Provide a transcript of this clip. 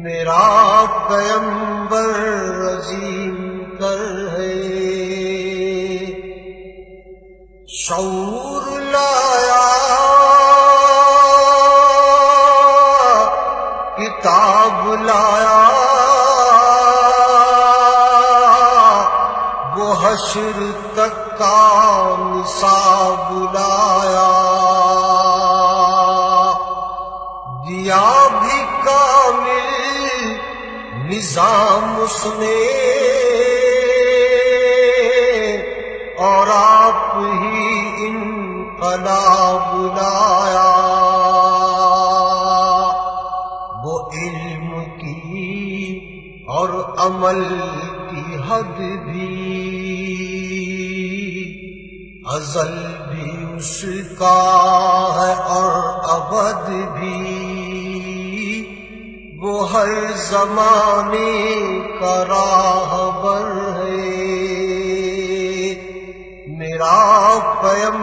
میرا پیمبر عظیم کر ہے۔ شعور لایا کتاب لایا وہ حشر تک کا نصاب دیا بھی کامل نظام اس نے۔ اور آپ ہی انقلاب لایا۔ وہ علم کی اور عمل کی حد بھی۔ ازل بھی اس کا ہے۔ ہر زمانے کا راہبر ہے۔ میرا پیم